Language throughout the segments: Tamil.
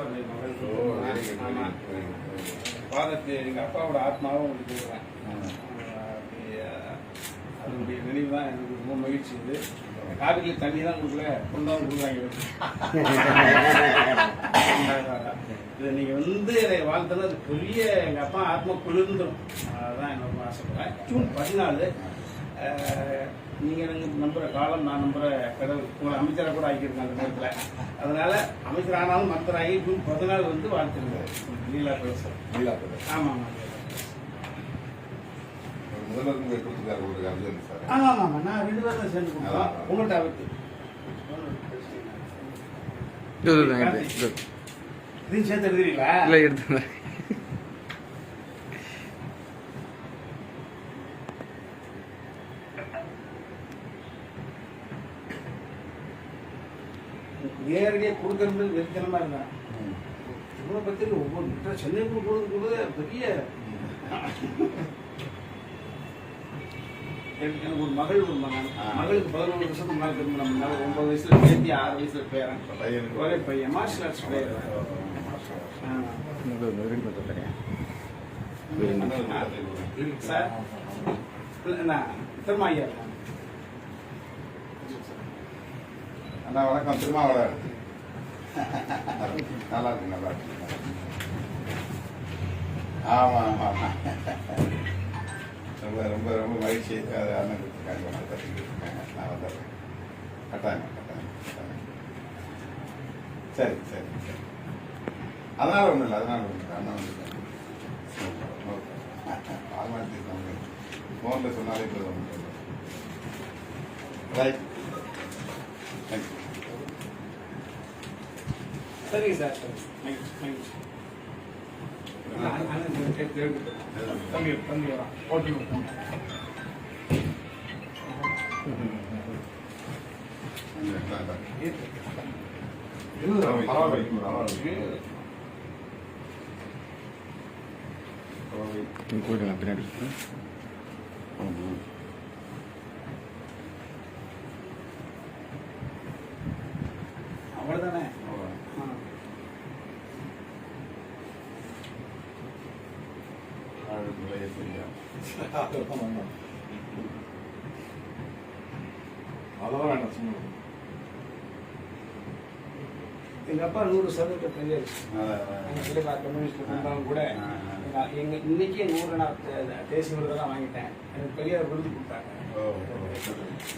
ஈஸ்வரனுடைய மகள் ஆமாம் எங்கள் அப்பாவோட ஆத்மாவும் உங்களுக்கு இருக்கிறேன் அதனுடைய நினைவு தான் எனக்கு ரொம்ப மகிழ்ச்சி இது. தண்ணி தான் கொடுக்கல பொண்ணாவும் கொடுக்குறாங்க இது நீங்கள் வந்து என்னை வாழ்ந்தது எங்கள் அப்பா ஆத்மா குளிர்ந்துடும் அதுதான் எனக்கு ஆசைப்படுறேன். ஜூன் பதினாலு நீங்கள் எனக்கு நம்புகிற காலம் நான் நம்புகிற கடவுள். உங்களை அமைச்சராக கூட ஆக்கியிருக்கேன் அந்த நேரத்தில். அதனால அமைச்சர் ஆனாலும் மந்திராகி ஜூன் பதினாலு வந்து வாழ்த்துருக்காரு லீலா பேச நல்லா இருக்குது. ஆமாம் ஆமாம் ஆமாம் ஆமாம் நான் ரெண்டு பேரும் தான் சேர்ந்து கொடுத்தோம். உங்கள்கிட்ட அவருக்கு. இது, இது, இது, இது. இதையும் சேர்த்து எழுதுறீங்களா? இல்லை எடுத்து நேரடியாக கொடுக்கறது வெறித்தனமாக இருந்தான் இவ்வளோ பற்றி ஒவ்வொரு சென்னை கொடுக்குறது கூட பெரிய எனக்கு ஒரு மகள் ஒரு மகன். மகளுக்கு பதினொன்று வருஷத்துக்கு முன்னாடி திருமணம் பண்ணா. ஒரு ஒன்பது வயசுல பேத்தி ஆறு வயசுல பேரன். ஒரே பையன். மார்ஷல் ஆர்ட்ஸ் பிளேயர் சார் நான் திருமாயா அண்ணா வணக்கம். திருமாவளர் நல்லா இருக்கு நல்லா இருக்கு. ஆமா ஆமா ஆமாம் ரொம்ப ரொம்ப ரொம்ப மகிழ்ச்சி. அது அண்ணன் கொடுத்துருக்காங்க வந்து தட்டிக்கிட்டு இருக்காங்க நான் வந்துடுறேன் கட்டாயம் கட்டாயம் கட்டாயம். சரி சரி சரி. அதனால ஒன்றும் இல்லை அதனால ஒன்றும் இல்லை. அண்ணன் வந்து ஆமாம் ஃபோனில் சொன்னாலே போதும். ரைட் தேங்க்யூ சரிங்க சார் தம்பி தம்பி வரான் ஓகே பின்னாடி அவ்வளோதானே அதெல்லாம் வேண்டாம் சும்மா எங்க அப்பா நூறு சதவீதம் பெரிய எங்க சிலைபா கம்யூனிஸ்ட் இருந்தாலும் கூட நான் எங்க இன்னைக்கு நூறு நான் தே- தேசிய விருதெல்லாம் வாங்கிட்டேன். எனக்கு பெரியார் விருது கொடுத்தாங்க.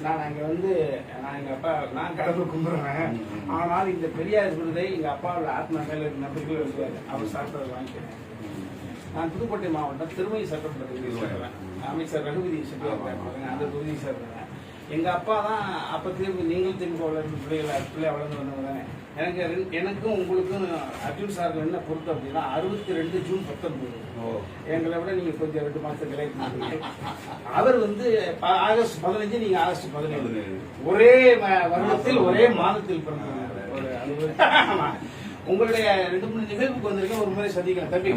நான் அங்க வந்து நான் எங்க அப்பா நான் கடவுள் கும்பிடுறேன் ஆனால் இந்த பெரியார் விருதை எங்க அப்பாவோட ஆத்மா மேல நம்பிக்கையில் அவர் சாப்பிட்டதை வாங்கிக்கிறேன். நான் புதுக்கோட்டை மாவட்டம் திருமணி சட்டமன்ற தொகுதியை சேர்றேன். அமைச்சர் ரகுபதி செட்டியார் அந்த தொகுதியை சேர்றேன். எங்க அப்பா தான் அப்ப திரும்பி நீங்கள் திரும்ப வளர்ந்து பிள்ளைகளை பிள்ளைய வளர்ந்து வந்தவங்க. தானே எனக்கு எனக்கும் உங்களுக்கும் அர்ஜுன் சாருக்கு என்ன பொறுத்து அப்படின்னா அறுபத்தி ரெண்டு ஜூன் பத்தொன்பது. எங்களை விட நீங்க கொஞ்சம் ரெண்டு லேட் பண்ணுறீங்க அவர் வந்து ஆகஸ்ட் பதினஞ்சு நீங்க ஆகஸ்ட் பதினேழு. ஒரே வருடத்தில் ஒரே மாதத்தில். ஆமா. உங்களுடைய ரெண்டு மூணு நிகழ்வுக்கு வந்திருக்கேன். ஒரு முறை சந்திக்கலாம் தம்பி